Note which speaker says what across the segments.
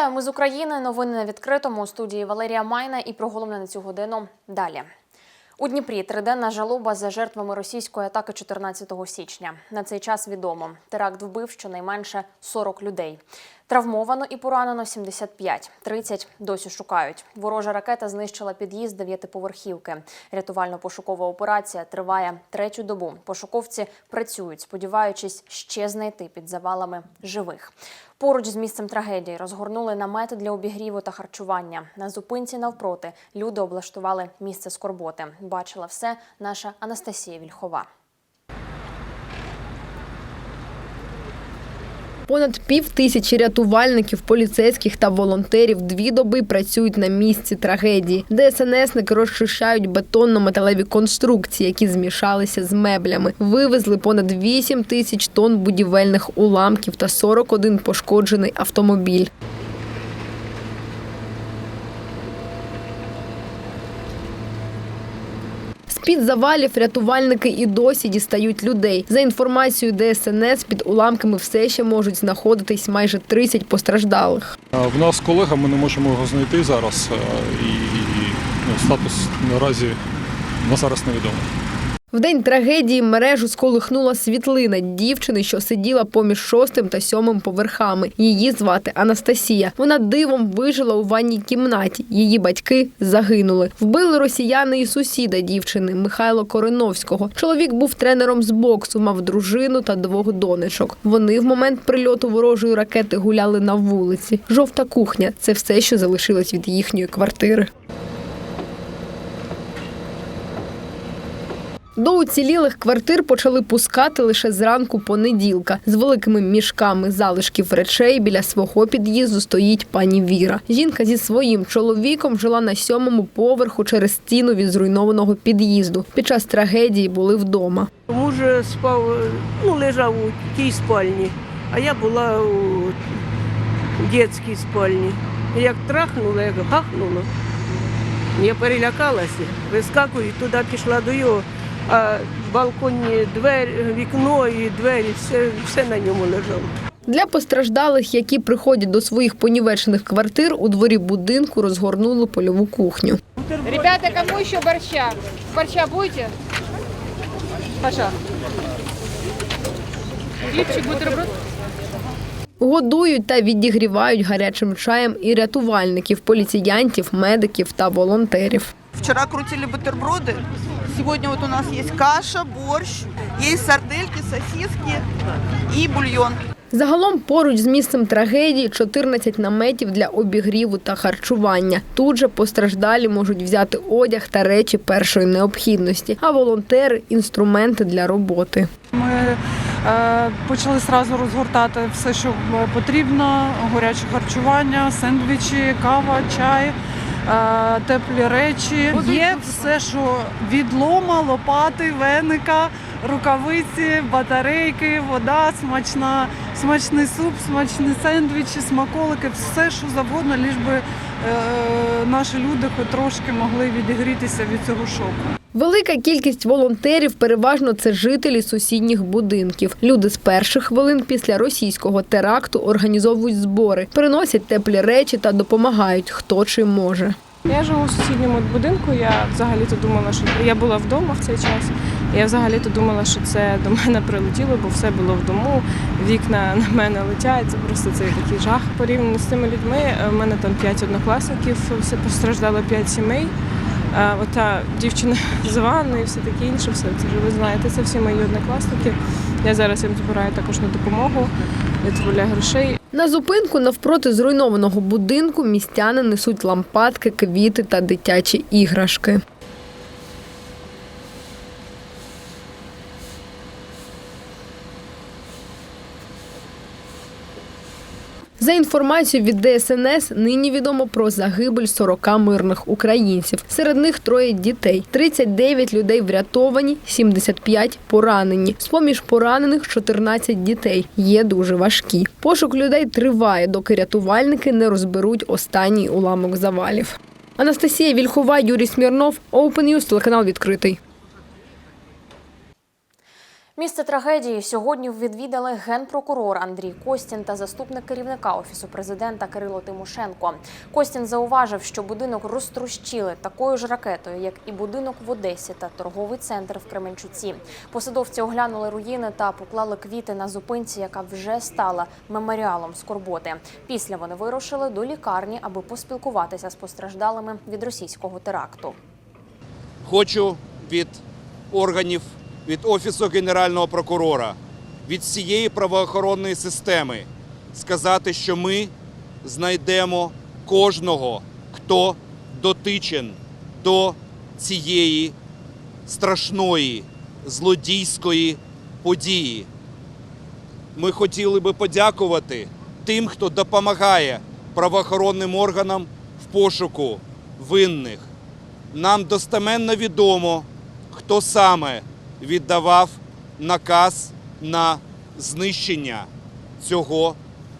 Speaker 1: Вітаю, ми з України. Новини на відкритому у студії Валерія Майна і про головне на цю годину. Далі. У Дніпрі триденна жалоба за жертвами російської атаки 14 січня. На цей час відомо. Теракт вбив щонайменше 40 людей. Травмовано і поранено 75. 30 досі шукають. Ворожа ракета знищила під'їзд дев'ятиповерхівки. Рятувально-пошукова операція триває третю добу. Пошуковці працюють, сподіваючись ще знайти під завалами живих. Поруч з місцем трагедії розгорнули намети для обігріву та харчування. На зупинці навпроти люди облаштували місце скорботи. Бачила все наша Анастасія Вільхова.
Speaker 2: Понад пів тисячі рятувальників, поліцейських та волонтерів дві доби працюють на місці трагедії. ДСНСники розчищають бетонно-металеві конструкції, які змішалися з меблями. Вивезли понад 8 тисяч тонн будівельних уламків та 41 пошкоджений автомобіль. З-під завалів рятувальники і досі дістають людей. За інформацією ДСНС, під уламками все ще можуть знаходитись майже 30 постраждалих.
Speaker 3: В нас колега, ми не можемо його знайти зараз, е, і ну, статус наразі на зараз невідомий.
Speaker 2: В день трагедії мережу сколихнула світлина дівчини, що сиділа поміж шостим та сьомим поверхами. Її звати Анастасія. Вона дивом вижила у ванній кімнаті. Її батьки загинули. Вбили росіяни і сусіда дівчини Михайло Кореновського. Чоловік був тренером з боксу, мав дружину та двох донечок. Вони в момент прильоту ворожої ракети гуляли на вулиці. Жовта кухня це все, що залишилось від їхньої квартири. До уцілілих квартир почали пускати лише зранку понеділка. З великими мішками залишків речей біля свого під'їзду стоїть пані Віра. Жінка зі своїм чоловіком жила на сьомому поверху через стіну від зруйнованого під'їзду. Під час трагедії були вдома.
Speaker 4: Муж спав, ну, лежав у тій спальні, а я була у дитячій спальні. Як трахнула, як гахнуло, я перелякалася, вискакую, туди пішла до його, а балконні двері, вікно і двері, все, все на ньому лежало.
Speaker 2: Для постраждалих, які приходять до своїх понівечених квартир, у дворі будинку розгорнули польову кухню.
Speaker 5: Ребята, кому еще борща? Борща будете? Паша. Хлебчик, бутерброд?
Speaker 2: Годують та відігрівають гарячим чаєм і рятувальників, поліціянтів, медиків та волонтерів.
Speaker 6: Вчера крутили бутерброды. Сегодня вот у нас есть каша, борщ, есть сардельки, сосиски и бульон.
Speaker 2: Загалом поруч з місцем трагедії 14 наметів для обігріву та харчування. Тут же постраждалі можуть взяти одяг та речі першої необхідності, а волонтери інструменти для роботи.
Speaker 7: Ми е, почали сразу розгортати все, що е, потрібно: гаряче харчування, сендвічі, кава, чай, теплі речі. Є все, що відлома, лопати, веника, рукавиці, батарейки, вода, смачна, смачний суп, смачні сендвічі, смаколики, все, що завгодно, ліж би е, наші люди хоч трошки могли відігрітися від цього шоку.
Speaker 2: Велика кількість волонтерів переважно це жителі сусідніх будинків. Люди з перших хвилин після російського теракту організовують збори, приносять теплі речі та допомагають хто чим може.
Speaker 8: Я живу в сусідньому будинку. Я взагалі-то думала, що я була вдома в цей час. Я взагалі-то думала, що це до мене прилетіло, бо все було в дому, вікна на мене летять. Це просто цей такий жах. Порівняно з цими людьми. У мене там п'ять однокласників, все постраждало п'ять сімей. Ота дівчина з ванною все таке інше, все це вже ви знаєте. Це всі мої однокласники. Я зараз їм збираю також на допомогу, відправляю грошей.
Speaker 2: На зупинку навпроти зруйнованого будинку містяни несуть лампадки, квіти та дитячі іграшки. За інформацією від ДСНС, нині відомо про загибель 40 мирних українців. Серед них троє дітей. 39 людей врятовані, 75 поранені. З-поміж поранених 14 дітей. Є дуже важкі. Пошук людей триває, доки рятувальники не розберуть останній уламок завалів. Анастасія Вільхова, Юрій Смірнов, Open News, телеканал відкритий.
Speaker 1: Місце трагедії сьогодні відвідали генпрокурор Андрій Костін та заступник керівника офісу президента Кирило Тимошенко. Костін зауважив, що будинок розтрощили такою ж ракетою, як і будинок в Одесі та торговий центр в Кременчуці. Посадовці оглянули руїни та поклали квіти на зупинці, яка вже стала меморіалом скорботи. Після вони вирушили до лікарні, аби поспілкуватися з постраждалими від російського теракту.
Speaker 9: Хочу від органів, від Офісу Генерального прокурора, від всієї правоохоронної системи сказати, що ми знайдемо кожного, хто дотичен до цієї страшної злодійської події. Ми хотіли би подякувати тим, хто допомагає правоохоронним органам в пошуку винних. Нам достеменно відомо, хто саме віддавав наказ на знищення цього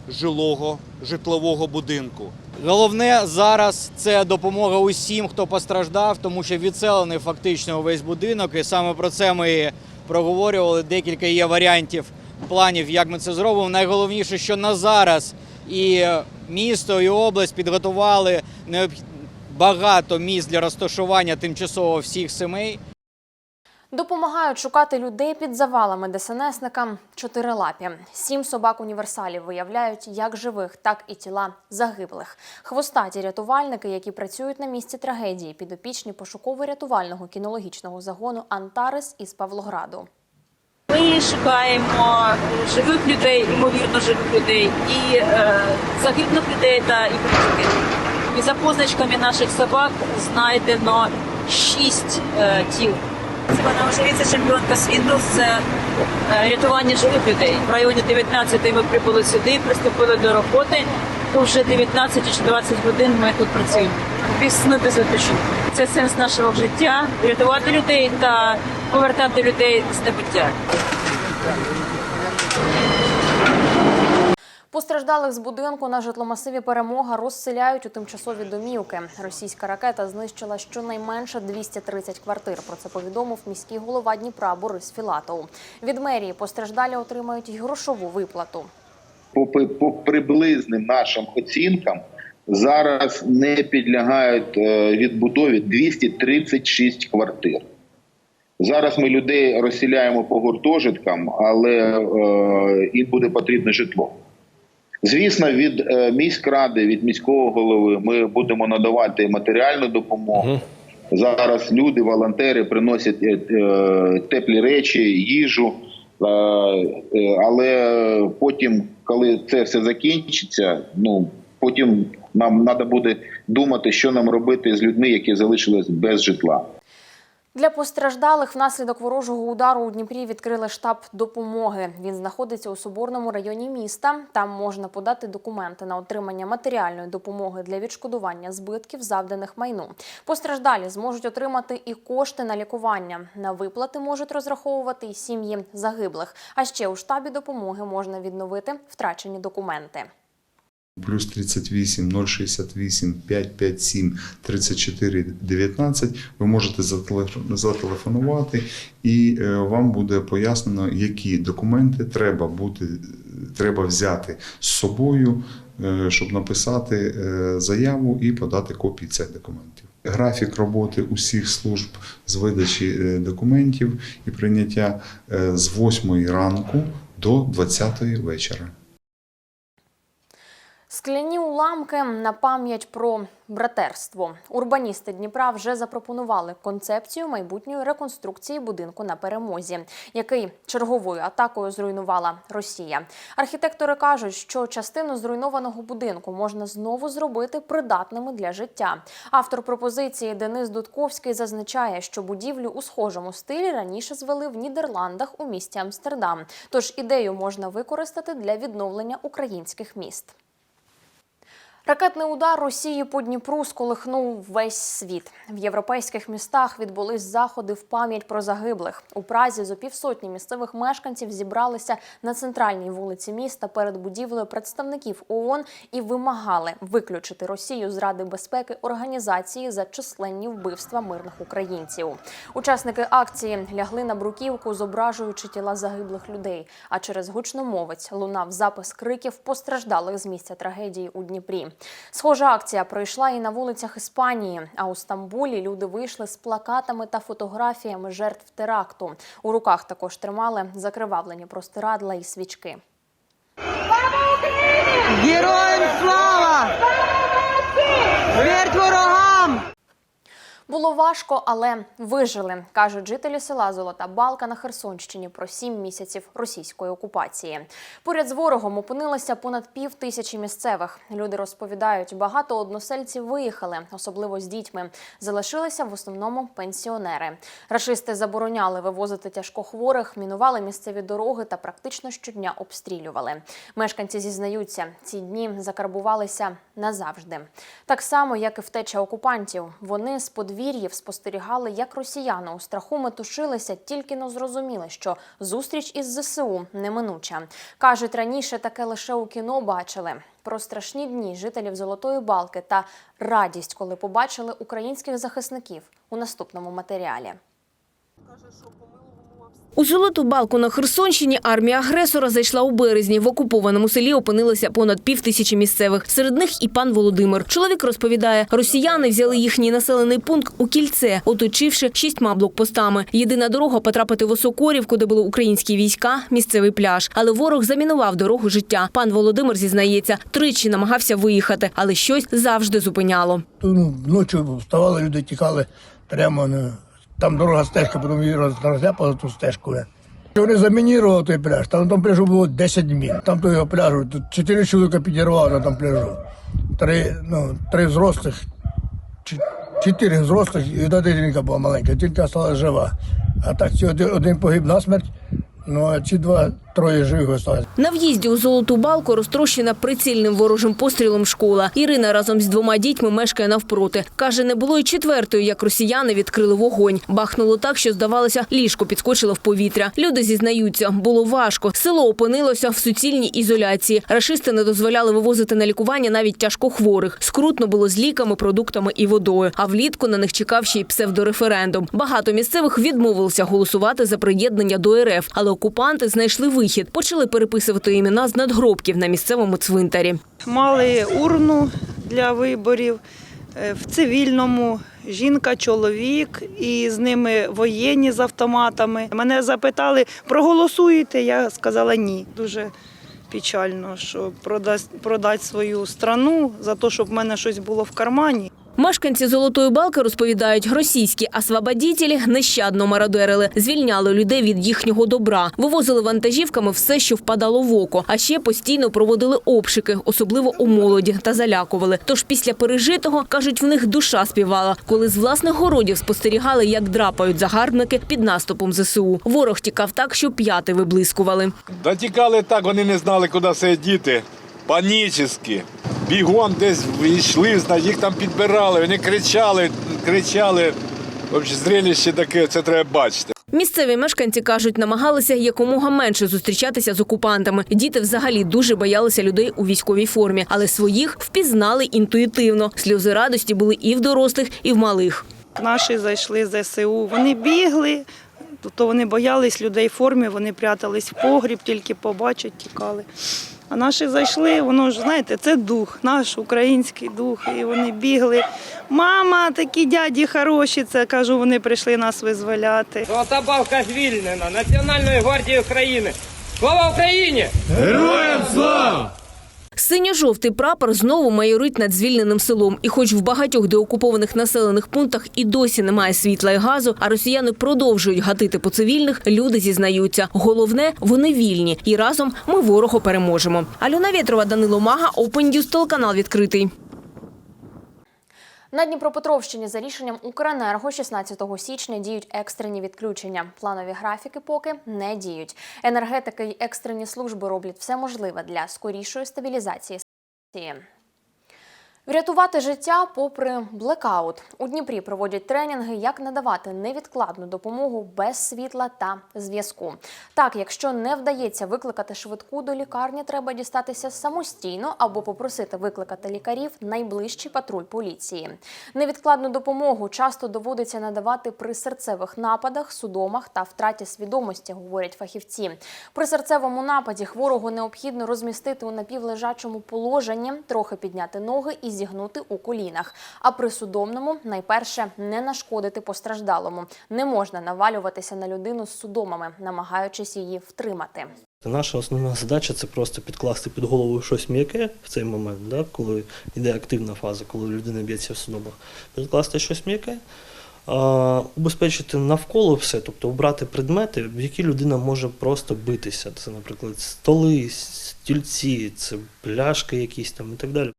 Speaker 9: жилого житлового будинку.
Speaker 10: Головне зараз це допомога усім, хто постраждав, тому що відселений фактично увесь будинок. І саме про це ми проговорювали. Декілька є варіантів, планів, як ми це зробимо. Найголовніше, що на зараз і місто, і область підготували багато місць для розташування тимчасово всіх сімей.
Speaker 1: Допомагають шукати людей під завалами ДСНСникам чотирилапі. Сім собак універсалів виявляють як живих, так і тіла загиблих. Хвостаті рятувальники, які працюють на місці трагедії, підопічні пошуково-рятувального кінологічного загону Антарес із Павлограду.
Speaker 11: Ми шукаємо живих людей, ймовірно живих людей, і е, загиблих людей та і працівників. І за позначками наших собак знайдено шість е, тіл. Вона вже віце-чемпіонка світу з е, рятування живих людей. В районі 19 ми прибули сюди, приступили до роботи. То вже 19 чи 20 годин ми тут працюємо. Пісну сну, без відпочинку. Це сенс нашого життя рятувати людей та повертати людей з небуття.
Speaker 1: Постраждалих з будинку на житломасиві перемога розселяють у тимчасові домівки. Російська ракета знищила щонайменше 230 квартир. Про це повідомив міський голова Дніпра Борис Філатов. Від мерії постраждалі отримають й грошову виплату.
Speaker 12: по, по приблизним нашим оцінкам зараз не підлягають е, відбудові 236 квартир. Зараз ми людей розселяємо по гуртожиткам, але е, їм буде потрібне житло. Звісно, від е, міськради, від міського голови ми будемо надавати матеріальну допомогу. Зараз люди, волонтери приносять е, е, теплі речі, їжу. Е, е, Але потім, коли це все закінчиться, ну потім нам треба буде думати, що нам робити з людьми, які залишились без житла.
Speaker 1: Для постраждалих внаслідок ворожого удару у Дніпрі відкрили штаб допомоги. Він знаходиться у Соборному районі міста. Там можна подати документи на отримання матеріальної допомоги для відшкодування збитків, завданих майну. Постраждалі зможуть отримати і кошти на лікування. На виплати можуть розраховувати і сім'ї загиблих. А ще у штабі допомоги можна відновити втрачені документи.
Speaker 13: Плюс 38 068 557 34 19 ви можете зателеф- зателефонувати і е, вам буде пояснено, які документи треба бути, треба взяти з собою, е, щоб написати е, заяву і подати копії цих документів. Графік роботи усіх служб з видачі документів і прийняття з 8 ранку до 20 вечора.
Speaker 1: Скляні уламки на пам'ять про братерство. Урбаністи Дніпра вже запропонували концепцію майбутньої реконструкції будинку на перемозі, який черговою атакою зруйнувала Росія. Архітектори кажуть, що частину зруйнованого будинку можна знову зробити придатними для життя. Автор пропозиції Денис Дудковський зазначає, що будівлю у схожому стилі раніше звели в Нідерландах у місті Амстердам. Тож ідею можна використати для відновлення українських міст. Ракетний удар Росії по Дніпру сколихнув весь світ. В європейських містах відбулись заходи в пам'ять про загиблих. У Празі зо півсотні місцевих мешканців зібралися на центральній вулиці міста перед будівлею представників ООН і вимагали виключити Росію з Ради безпеки організації за численні вбивства мирних українців. Учасники акції лягли на бруківку, зображуючи тіла загиблих людей. А через гучномовець лунав запис криків постраждалих з місця трагедії у Дніпрі. Схожа акція пройшла і на вулицях Іспанії. А у Стамбулі люди вийшли з плакатами та фотографіями жертв теракту. У руках також тримали закривавлені простирадла і свічки.
Speaker 6: Героям слава! Смерть ворогам!
Speaker 1: Було важко, але вижили, кажуть жителі села Золота Балка на Херсонщині про сім місяців російської окупації. Поряд з ворогом опинилися понад пів тисячі місцевих. Люди розповідають, багато односельців виїхали, особливо з дітьми. Залишилися в основному пенсіонери. Рашисти забороняли вивозити тяжкохворих, мінували місцеві дороги та практично щодня обстрілювали. Мешканці зізнаються, ці дні закарбувалися назавжди. Так само, як і втеча окупантів. Вони з подвір'їв спостерігали, як росіяни у страху метушилися, тільки но зрозуміли, що зустріч із ЗСУ неминуча. Кажуть, раніше таке лише у кіно бачили. Про страшні дні жителів Золотої Балки та радість, коли побачили українських захисників у наступному матеріалі.
Speaker 14: У Золоту балку на Херсонщині армія агресора зайшла у березні. В окупованому селі опинилося понад пів тисячі місцевих. Серед них і пан Володимир. Чоловік розповідає, росіяни взяли їхній населений пункт у кільце, оточивши шістьма блокпостами. Єдина дорога потрапити в Осокорівку, де були українські війська, місцевий пляж. Але ворог замінував дорогу життя. Пан Володимир зізнається, тричі намагався виїхати, але щось завжди зупиняло.
Speaker 15: Ну, ночі вставали, люди тікали прямо на там дорога стежка, потім її роз- розляпали ту стежку. Вони замінірували той пляж, там на тому пляжу було 10 мін. Там того пляжу, тут чотири чоловіка підірвали на тому пляжу. Три, ну, три взрослих, чотири взрослих і одна дитинка була маленька, тільки стала жива. А так ці один, один погиб насмерть, ну а ці два, троє живих.
Speaker 14: На в'їзді у Золоту балку розтрощена прицільним ворожим пострілом школа. Ірина разом з двома дітьми мешкає навпроти. Каже, не було й четвертої, як росіяни відкрили вогонь. Бахнуло так, що здавалося, ліжко підскочило в повітря. Люди зізнаються, було важко. Село опинилося в суцільній ізоляції. Рашисти не дозволяли вивозити на лікування навіть тяжкохворих. Скрутно було з ліками, продуктами і водою. А влітку на них чекав ще й псевдореферендум. Багато місцевих відмовилися голосувати за приєднання до РФ, але окупанти знайшли вихід. Почали переписувати імена з надгробків на місцевому цвинтарі.
Speaker 16: Мали урну для виборів е, в цивільному. Жінка, чоловік, і з ними воєнні з автоматами. Мене запитали, проголосуєте? Я сказала ні. Дуже печально, що продасть, продати свою страну за те, щоб в мене щось було в кармані.
Speaker 14: Мешканці Золотої Балки розповідають, російські освободітелі нещадно мародерили, звільняли людей від їхнього добра, вивозили вантажівками все, що впадало в око, а ще постійно проводили обшуки, особливо у молоді, та залякували. Тож після пережитого, кажуть, в них душа співала, коли з власних городів спостерігали, як драпають загарбники під наступом ЗСУ. Ворог тікав так, що п'яти виблискували.
Speaker 17: Да тікали так, вони не знали, куди себе діти. Панічні. Бігом десь йшли, зна- їх там підбирали, вони кричали, кричали. Взагалі, зрелище таке, це треба бачити.
Speaker 14: Місцеві мешканці кажуть, намагалися якомога менше зустрічатися з окупантами. Діти взагалі дуже боялися людей у військовій формі, але своїх впізнали інтуїтивно. Сльози радості були і в дорослих, і в малих.
Speaker 16: Наші зайшли з ЗСУ. Вони бігли, то вони боялись людей в формі, вони прятались в погріб, тільки побачать, тікали. А наші зайшли, воно ж знаєте, це дух, наш український дух. І вони бігли. Мама, такі дяді хороші. Це кажу, вони прийшли нас визволяти.
Speaker 18: Золота балка звільнена Національної гвардії України. Слава Україні!
Speaker 17: Героям слава!
Speaker 14: Синьо-жовтий прапор знову майорить над звільненим селом. І хоч в багатьох деокупованих населених пунктах і досі немає світла і газу, а росіяни продовжують гатити по цивільних, люди зізнаються. Головне, вони вільні. І разом ми ворогу переможемо. Альона Вєтрова, Данило Мага, Open News, телеканал відкритий.
Speaker 1: На Дніпропетровщині за рішенням Укренерго 16 січня діють екстрені відключення. Планові графіки поки не діють. Енергетики й екстрені служби роблять все можливе для скорішої стабілізації. Врятувати життя попри блекаут. У Дніпрі проводять тренінги, як надавати невідкладну допомогу без світла та зв'язку. Так, якщо не вдається викликати швидку до лікарні, треба дістатися самостійно або попросити викликати лікарів найближчий патруль поліції. Невідкладну допомогу часто доводиться надавати при серцевих нападах, судомах та втраті свідомості, говорять фахівці. При серцевому нападі хворого необхідно розмістити у напівлежачому положенні, трохи підняти ноги і зігнути у колінах. А при судомному найперше не нашкодити постраждалому. Не можна навалюватися на людину з судомами, намагаючись її втримати.
Speaker 19: Наша основна задача це просто підкласти під голову щось м'яке в цей момент, да, коли йде активна фаза, коли людина б'ється в судомах. Підкласти щось м'яке, а, убезпечити навколо все, тобто обрати предмети, в які людина може просто битися. Це, наприклад, столи, стільці, це пляшки якісь там і так далі.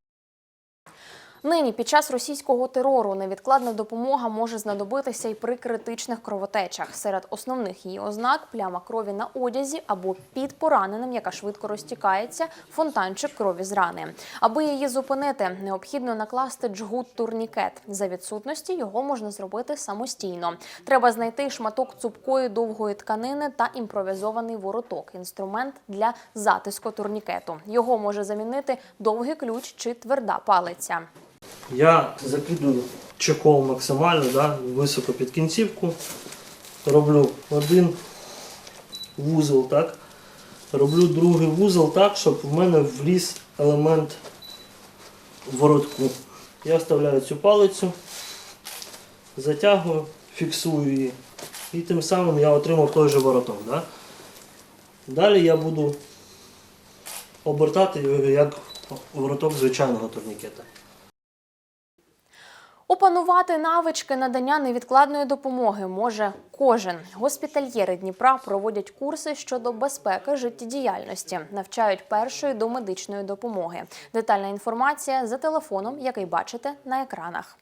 Speaker 1: Нині під час російського терору невідкладна допомога може знадобитися і при критичних кровотечах. Серед основних її ознак пляма крові на одязі або під пораненим, яка швидко розтікається, фонтанчик крові з рани. Аби її зупинити, необхідно накласти джгут турнікет. За відсутності його можна зробити самостійно. Треба знайти шматок цупкої довгої тканини та імпровізований вороток інструмент для затиску турнікету. Його може замінити довгий ключ чи тверда палиця.
Speaker 19: Я закидую чехол максимально, да, високо під кінцівку. Роблю один вузол, так. Роблю другий вузол так, щоб в мене вліз елемент воротку. Я вставляю цю палицю, затягую, фіксую її. І тим самим я отримав той же вороток. Да? Далі я буду обертати його як вороток звичайного турнікета.
Speaker 1: Опанувати навички надання невідкладної допомоги може кожен. Госпітальєри Дніпра проводять курси щодо безпеки життєдіяльності, навчають першої до медичної допомоги. Детальна інформація за телефоном, який бачите на екранах.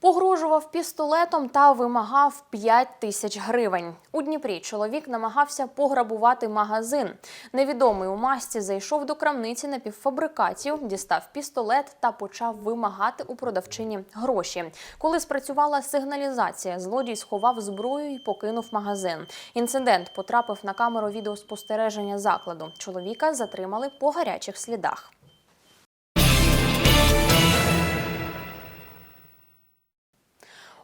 Speaker 1: Погрожував пістолетом та вимагав 5 тисяч гривень. У Дніпрі чоловік намагався пограбувати магазин. Невідомий у масці зайшов до крамниці напівфабрикатів, дістав пістолет та почав вимагати у продавчині гроші. Коли спрацювала сигналізація, злодій сховав зброю і покинув магазин. Інцидент потрапив на камеру відеоспостереження закладу. Чоловіка затримали по гарячих слідах.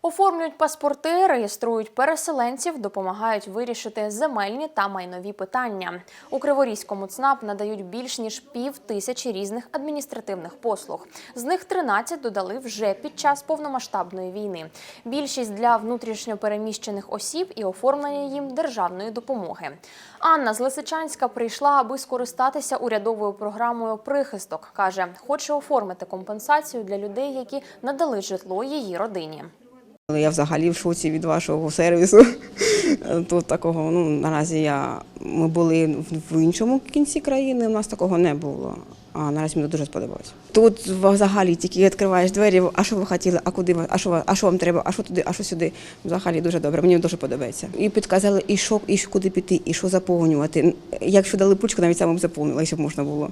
Speaker 1: Оформлюють паспорти, реєструють переселенців, допомагають вирішити земельні та майнові питання. У Криворізькому ЦНАП надають більш ніж пів тисячі різних адміністративних послуг. З них 13 додали вже під час повномасштабної війни. Більшість для внутрішньопереміщених осіб і оформлення їм державної допомоги. Анна з Лисичанська прийшла, аби скористатися урядовою програмою Прихисток. каже, хоче оформити компенсацію для людей, які надали житло її родині.
Speaker 20: Я взагалі в шоці від вашого сервісу. Тут такого, ну наразі я ми були в іншому кінці країни, у нас такого не було. А наразі мені дуже сподобалось. Тут взагалі тільки відкриваєш двері, а що ви хотіли, а куди а що, а що вам треба, а що туди, а що сюди. Взагалі дуже добре. Мені дуже подобається. І підказали, і що, і куди піти, і що заповнювати. Якщо дали пучку, навіть самим заповнила, щоб можна було.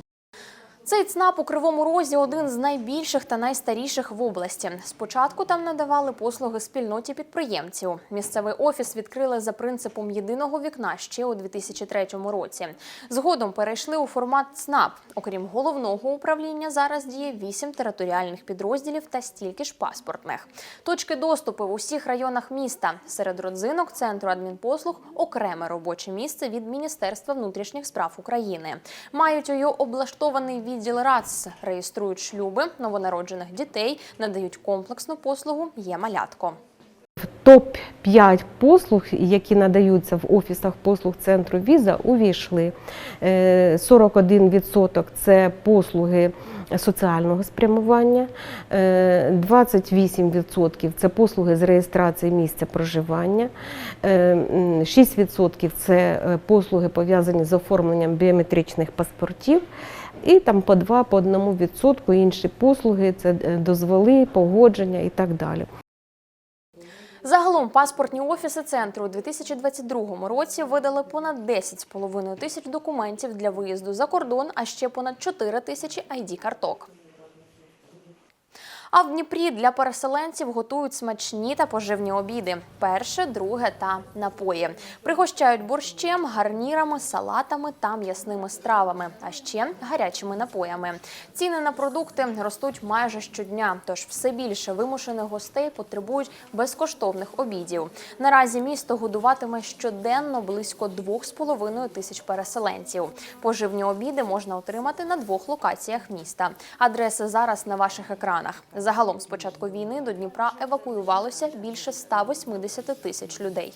Speaker 1: Цей ЦНАП у Кривому Розі один з найбільших та найстаріших в області. Спочатку там надавали послуги спільноті підприємців. Місцевий офіс відкрили за принципом єдиного вікна ще у 2003 році. Згодом перейшли у формат ЦНАП. Окрім головного управління, зараз діє вісім територіальних підрозділів та стільки ж паспортних. Точки доступу в усіх районах міста. Серед родзинок центру адмінпослуг окреме робоче місце від Міністерства внутрішніх справ України. Мають у його облаштований відділ РАЦ, реєструють шлюби новонароджених дітей, надають комплексну послугу «Є малятко».
Speaker 21: топ 5 послуг, які надаються в офісах послуг центру Віза, увійшли. Е, 41% це послуги соціального спрямування, е, 28% це послуги з реєстрації місця проживання, е, 6% це е, послуги пов'язані з оформленням біометричних паспортів. І там по 2 по 1 відсотку інші послуги це е, дозволи, погодження і так далі.
Speaker 1: Загалом паспортні офіси центру у 2022 році видали понад 10,5 тисяч документів для виїзду за кордон, а ще понад 4 тисячі ID-карток. А в Дніпрі для переселенців готують смачні та поживні обіди: перше, друге та напої. Пригощають борщем, гарнірами, салатами та м'ясними стравами, а ще гарячими напоями. Ціни на продукти ростуть майже щодня, тож все більше вимушених гостей потребують безкоштовних обідів. Наразі місто годуватиме щоденно близько 2,5 тисяч переселенців. Поживні обіди можна отримати на двох локаціях міста. Адреси зараз на ваших екранах. Загалом з початку війни до Дніпра евакуювалося більше 180 тисяч людей.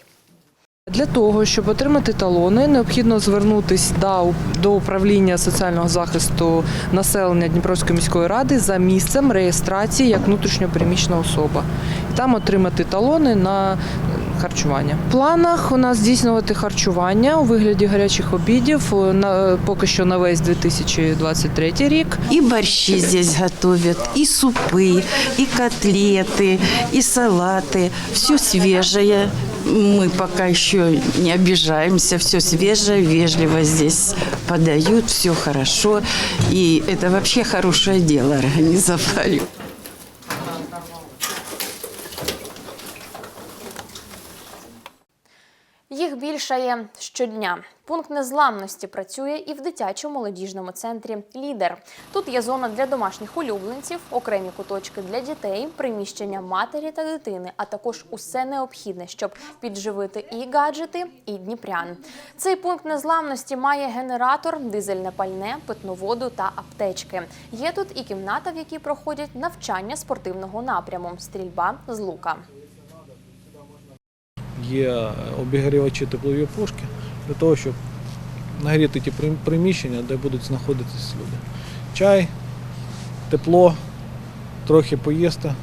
Speaker 22: Для того, щоб отримати талони, необхідно звернутися до, управління соціального захисту населення Дніпровської міської ради за місцем реєстрації як внутрішньопереміщена особа. Там отримати талони на харчування. В планах у нас здійснювати харчування у вигляді гарячих обідів на поки що на весь 2023 рік.
Speaker 23: И борщи здесь готовят, и супы, и котлеты, и салаты. Все свежее. Мы пока еще не обижаемся, все свежее, вежливо здесь подают, все хорошо. И это вообще хорошее дело организовали.
Speaker 1: Більшає щодня. Пункт незламності працює і в дитячому молодіжному центрі Лідер. Тут є зона для домашніх улюбленців, окремі куточки для дітей, приміщення матері та дитини, а також усе необхідне, щоб підживити і гаджети, і дніпрян. Цей пункт незламності має генератор, дизельне пальне, питну воду та аптечки. Є тут і кімната, в якій проходять навчання спортивного напряму, стрільба з лука.
Speaker 24: Є обігрівачі теплові пушки для того, щоб нагріти ті приміщення, де будуть знаходитись люди. Чай, тепло, трохи поїсти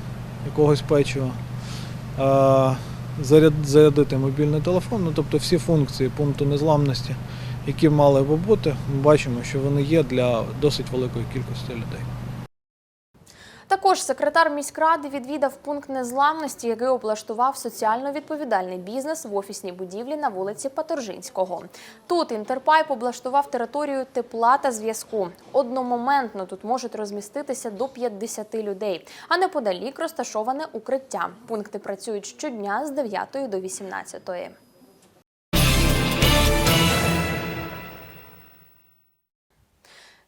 Speaker 24: якогось печива, зарядити мобільний телефон, ну тобто всі функції пункту незламності, які мали би бути, ми бачимо, що вони є для досить великої кількості людей.
Speaker 1: Також секретар міськради відвідав пункт незламності, який облаштував соціально відповідальний бізнес в офісній будівлі на вулиці Паторжинського. Тут Інтерпайп облаштував територію тепла та зв'язку. Одномоментно тут можуть розміститися до 50 людей, а неподалік розташоване укриття. Пункти працюють щодня з 9 до 18.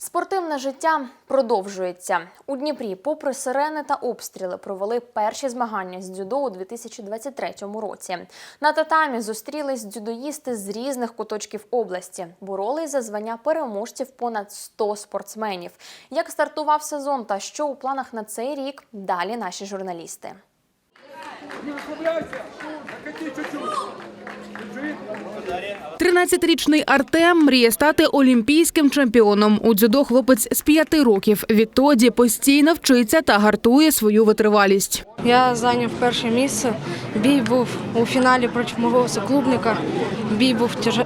Speaker 1: Спортивне життя продовжується у Дніпрі. Попри сирени та обстріли, провели перші змагання з дзюдо у 2023 році. На татамі зустрілись дзюдоїсти з різних куточків області. Боролись за звання переможців понад 100 спортсменів. Як стартував сезон та що у планах на цей рік? Далі наші журналісти.
Speaker 25: 13-річний Артем мріє стати олімпійським чемпіоном. У дзюдо хлопець з п'яти років. Відтоді постійно вчиться та гартує свою витривалість.
Speaker 26: Я зайняв перше місце. Бій був у фіналі проти мого соклубника. Бій був тяж...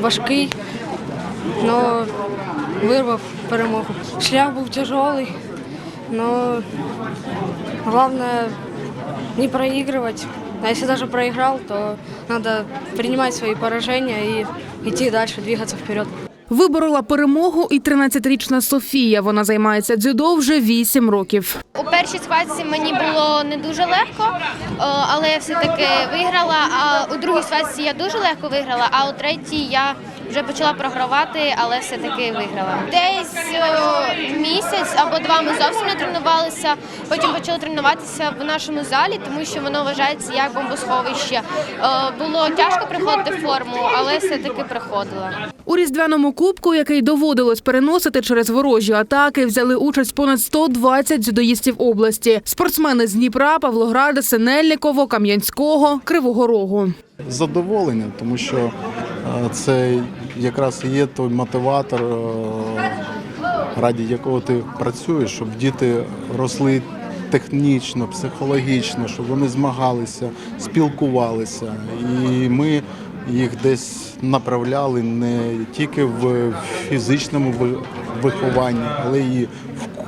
Speaker 26: важкий, але вирвав перемогу. Шлях був тяжелий, але головне не проігрувати. А если даже проиграл, то надо принимать свои поражения и идти дальше, двигаться вперед.
Speaker 25: Виборола перемогу і 13-річна Софія. Вона займається дзюдо вже 8 років.
Speaker 27: У першій схватці мені було не дуже легко, але я все-таки виграла. А у другій схватці я дуже легко виграла, а у третій я вже почала програвати, але все-таки виграла. Десь о, місяць або два ми зовсім не тренувалися. Потім почали тренуватися в нашому залі, тому що воно вважається як бомбосховище. О, було тяжко приходити в форму, але все-таки приходила.
Speaker 25: У різдвяному кубку, який доводилось переносити через ворожі атаки, взяли участь понад 120 дзюдоїстів області. Спортсмени з Дніпра, Павлограда, Синельниково, Кам'янського, Кривого Рогу.
Speaker 28: задоволення, тому що е, це якраз є той мотиватор, е, раді якого ти працюєш, щоб діти росли технічно, психологічно, щоб вони змагалися, спілкувалися. І ми їх десь направляли не тільки в фізичному ви- вихованні, але й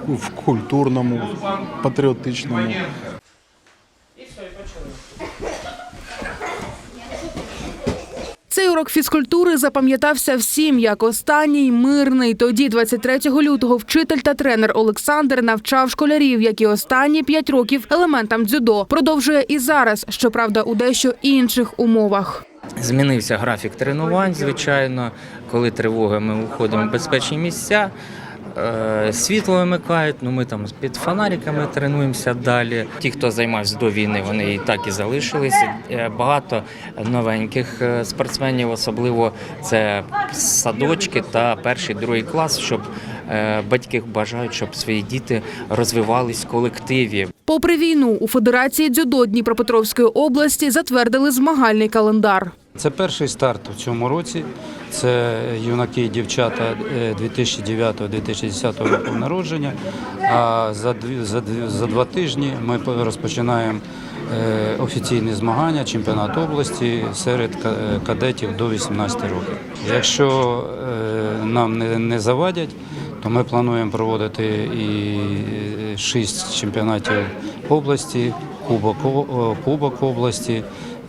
Speaker 28: в культурному, патріотичному.
Speaker 25: Цей урок фізкультури запам'ятався всім як останній мирний. Тоді, 23 лютого, вчитель та тренер Олександр навчав школярів, як і останні п'ять років елементам дзюдо. Продовжує і зараз, щоправда, у дещо інших умовах.
Speaker 29: Змінився графік тренувань, звичайно. Коли тривога, ми уходимо в безпечні місця. Е, Світло вимикають, ну ми там під фонариками тренуємося далі. Ті, хто займався до війни, вони і так і залишилися. Е, Багато новеньких е, спортсменів, особливо це садочки та перший, другий клас, щоб батьки бажають, щоб свої діти розвивались в колективі.
Speaker 25: Попри війну, у Федерації дзюдо Дніпропетровської області затвердили змагальний календар.
Speaker 30: Це перший старт у цьому році. Це юнаки і дівчата е, 2009-2010 року народження. А за дві за дві за два тижні ми розпочинаємо е, офіційні змагання, чемпіонат області серед кадетів до 18 років. Якщо е, нам не, не завадять, то ми плануємо проводити і е, шість чемпіонатів області, кубок, кубок області.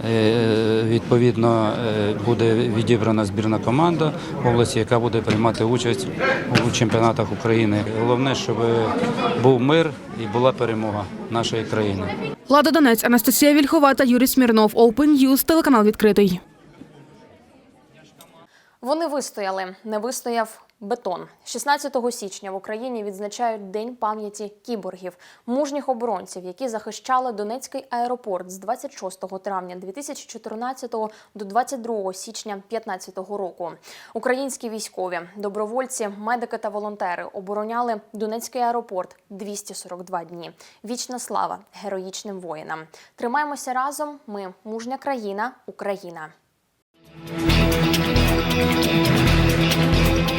Speaker 30: Е, Відповідно, е, буде відібрана збірна команда області, яка буде приймати участь у чемпіонатах України. Головне, щоб був мир і була перемога нашої країни.
Speaker 25: Влада Донець, Анастасія Вільхова та Юрій Смірнов. Open News, телеканал відкритий.
Speaker 1: Вони вистояли, не вистояв бетон. 16 січня в Україні відзначають День пам'яті кіборгів, мужніх оборонців, які захищали Донецький аеропорт з 26 травня 2014 до 22 січня 2015 року. Українські військові, добровольці, медики та волонтери обороняли Донецький аеропорт 242 дні. Вічна слава героїчним воїнам. Тримаємося разом. Ми мужня країна, Україна.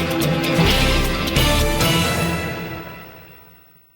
Speaker 1: Thank you.